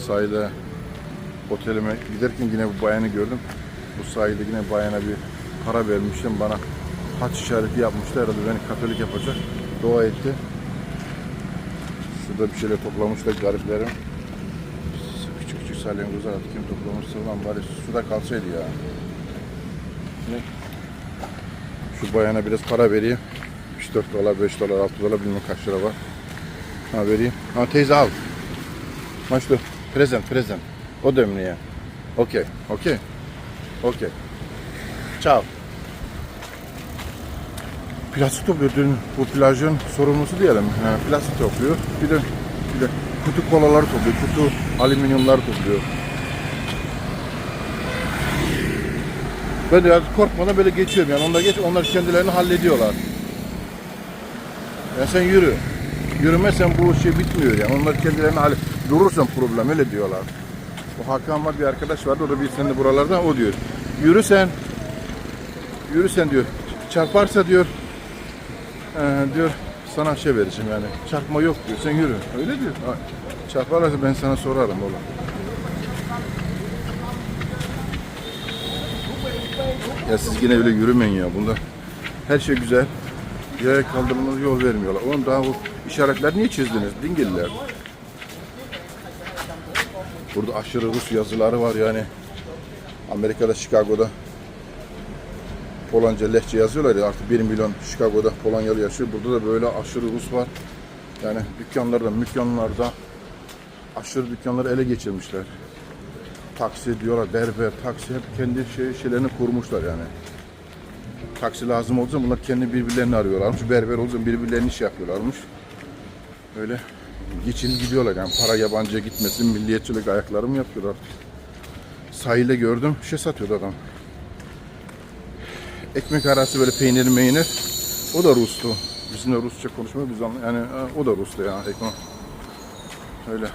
sahile otelime giderken yine bu bayanı gördüm. Bu sahilde yine bayana bir para vermiştim bana haç işareti yapmışlar herhalde beni katolik yapacak. Dua etti. Şurada bir şeyler toplamışlar gariplerim. Küçük küçük salyangozlar artık kim toplamışsa ulan bari suda kalsaydı ya. Ne? Şu bayana biraz para vereyim. 3-4 dolar, 5 dolar, 6 dolar bilmem kaç lira var. Ha vereyim. Ha teyze al. Maçlı. Present, present. O da mı ya? Okey, okey. Okey. Ciao. Plastik topluyor dün bu plajın sorumlusu diyelim. Ha, plastik topluyor. Bir de bir de kutu kolaları topluyor. Kutu alüminyumlar topluyor. Ben de korkmadan böyle geçiyorum yani. Onlar geç, onlar kendilerini hallediyorlar. Ya sen yürü. Yürümezsen bu şey bitmiyor yani. Onlar kendilerini halle... Durursan problem öyle diyorlar. O Hakan var bir arkadaş vardı. O da bir sene buralarda o diyor. Yürü sen. Yürü sen diyor. Çarparsa diyor. eee, diyor sana şey vereceğim yani. Çarpma yok diyor. Sen yürü. Öyle diyor. Ha, Çarparlarsa ben sana sorarım oğlum. Ya siz yine öyle yürümeyin ya. Bunda her şey güzel. Yaya kaldırımına yol vermiyorlar. Oğlum daha bu işaretler niye çizdiniz? Dingiller. Burada aşırı Rus yazıları var yani. Amerika'da, Chicago'da Polonca lehçe yazıyorlar ya artık 1 milyon Chicago'da Polonyalı yaşıyor. Burada da böyle aşırı Rus var. Yani dükkanlarda, mükkanlarda aşırı dükkanları ele geçirmişler. Taksi diyorlar, berber, taksi hep kendi şey, şeylerini kurmuşlar yani. Taksi lazım olsa bunlar kendi birbirlerini arıyorlarmış. Berber olsa birbirlerini iş yapıyorlarmış. Öyle geçin gidiyorlar yani para yabancıya gitmesin milliyetçilik ayakları mı yapıyorlar? Sahilde gördüm şey satıyordu adam. Ekmek arası böyle peynir meynir. O da Rus'tu. Bizimle Rusça konuşmuyor biz anla- yani ha, o da Rus'tu ya ekmek. Öyle.